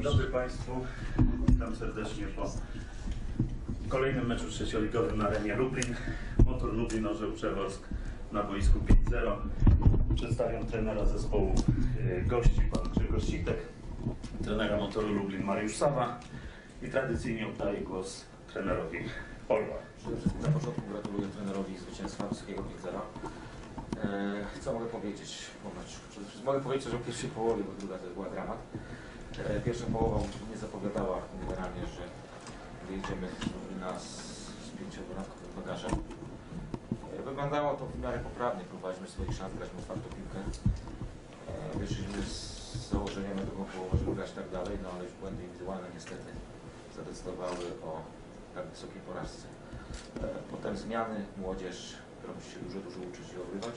Państwu. Witam serdecznie po kolejnym meczu trzecioligowym na arenie Lublin. Motor Lublin Orzeł Przeworsk na boisku 5-0. Przedstawiam trenera zespołu e, gości, pan Grzegorz Sitek, trenera motoru Lublin Mariusz Sawa i tradycyjnie oddaję głos trenerowi Olwa. Na początku gratuluję trenerowi zwycięstwa wysokiego 5-0. Eee, Co mogę powiedzieć? Przede wszystkim mogę powiedzieć coś o pierwszej połowie, bo druga to była dramat. Eee, Pierwsza połowa nie zapowiadała generalnie, że wyjedziemy z nas z pięciobramkowym bagażem. Eee, Wyglądało to w miarę poprawnie, próbowaliśmy swoich szans, grać w otwartą piłkę. Eee, Wyszliśmy z założeniem na drugą połowę, żeby grać tak dalej, no ale już błędy indywidualne niestety zadecydowały o tak wysokiej porażce. E, Potem zmiany, młodzież, która musi się dużo, dużo uczyć i ogrywać.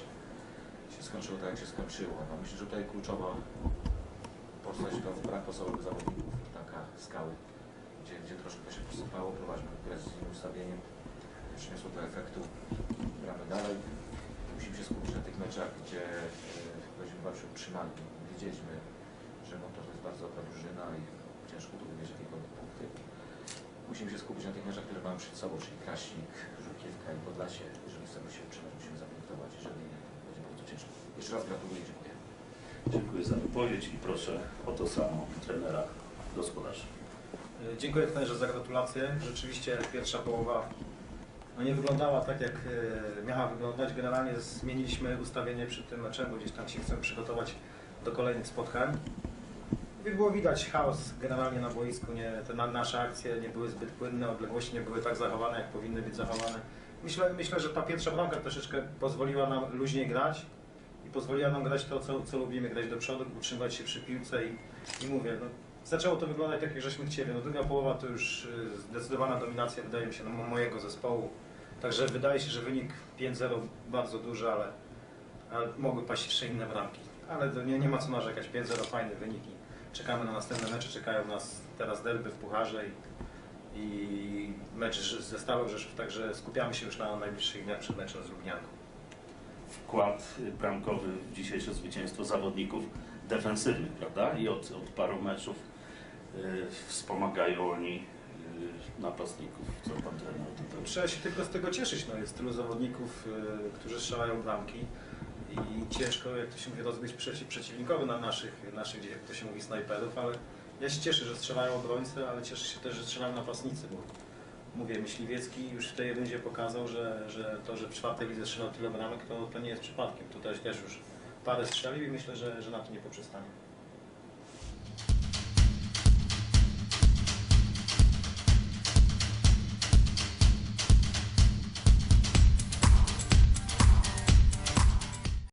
Się skończyło tak, jak się skończyło. No, myślę, że tutaj kluczowa postać to brak podstawowych zawodników, taka skały, gdzie, gdzie troszkę się posypało, prowadzimy grę z innym ustawieniem, przyniosło to efektu, gramy dalej. Musimy się skupić na tych meczach, gdzie będziemy walczyć o utrzymanie. Wiedzieliśmy, że motor to jest bardzo dobra drużyna i ciężko tu wywieźć jakiekolwiek punkty. Musimy się skupić na tych meczach, które mamy przed sobą, czyli Kraśnik, Żółkiewka i Podlasie. Jeżeli chcemy się utrzymać, musimy zapunktować, jeżeli będzie bardzo ciężko. Jeszcze raz gratuluję dziękuję. Za wypowiedź i proszę o to samo trenera gospodarza. E, Dziękuję trenerze za gratulacje. Rzeczywiście pierwsza połowa no nie wyglądała tak, jak e, miała wyglądać. Generalnie zmieniliśmy ustawienie przed tym meczem, bo gdzieś tam się chcemy przygotować do kolejnych spotkań. Było widać chaos generalnie na boisku. Nie, te na, nasze akcje nie były zbyt płynne, odległości nie były tak zachowane, jak powinny być zachowane. Myślę, myślę że ta pierwsza bramka troszeczkę pozwoliła nam luźniej grać pozwoliła nam grać to, co, co lubimy, grać do przodu, utrzymywać się przy piłce i, i mówię, no, zaczęło to wyglądać tak, jak żeśmy chcieli. No, druga połowa to już y, zdecydowana dominacja, wydaje mi się, no, mo- mojego zespołu. Także wydaje się, że wynik 5-0 bardzo duży, ale, ale mogły paść jeszcze inne bramki. Ale nie, nie ma co narzekać, 5-0 fajny wynik i czekamy na następne mecze. Czekają nas teraz derby w Pucharze i, i mecz ze Stalą Rzeszów, także skupiamy się już na najbliższych dniach przed meczem z Lubnianką. Wkład bramkowy w dzisiejsze zwycięstwo zawodników defensywnych, prawda? I od, od paru meczów y, wspomagają oni y, napastników. Co pan trener tutaj? Trzeba się tylko z tego cieszyć. No, jest tylu zawodników, y, którzy strzelają bramki i ciężko, jak to się mówi, rozbić przeciw, na naszych, naszych, jak to się mówi, snajperów, ale ja się cieszę, że strzelają obrońcy, ale cieszę się też, że strzelają napastnicy, bo mówię, Myśliwiecki już w tej rundzie pokazał, że, że to, że w czwartej lidze strzelał tyle bramek, to, to nie jest przypadkiem. Tutaj też już parę strzelił i myślę, że, że na to nie poprzestanie.